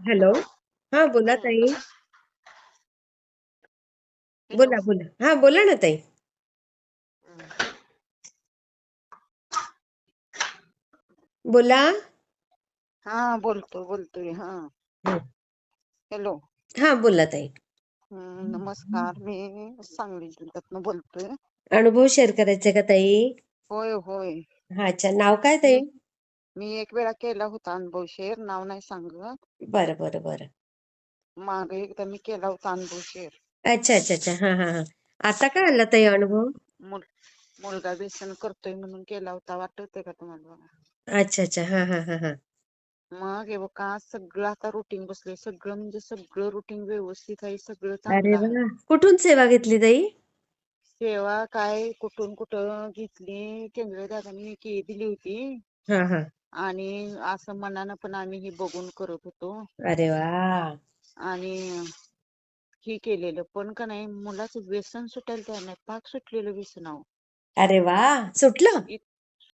Hello. हा बोला ताई. हॅलो बोला बोला. हा बोला ना ताई. बोला. हा बोलतो बोलतोय हा. हं. हॅलो. हा बोला ताई. नमस्कार. मी सांगली जिल्ह्यातनं बोलतोय. अनुभव शेअर करायचे का ताई? होय होय. हा अच्छा. नाव काय ताई? मी एक वेळा केला होता अनुभव शेअर नाव नाही सांगत. बरं बरं बरं. मागे एकदा मी केला होता अनुभव शेअर. अच्छा अच्छा अच्छा. हा हा हा. आता काय आला ताई अनुभव? मुल मुलगा व्यसन करतोय म्हणून केला होता. आठवतंय का तुम्हाला बघा? अच्छा अच्छा. हा हा हा हा. मग हे बघा सगळं आता रुटीन बसलंय. सगळं म्हणजे सगळं रुटीन व्यवस्थित आहे. सगळं अरे चांगलं आहे. वा कुठून सेवा घेतली ताई? सेवा काय कुठून कुठं घेतली? केंद्र दादानी की दिली होती. हा हा. आणि असं मनानं पण आम्ही हे बघून करत होतो. अरे वा! आणि हे केलेलं. पण का नाही मुलाचं व्यसन सुटायला तयार नाही. पाक सुटलेलं व्यसन अहो. अरे वा! सुटलं?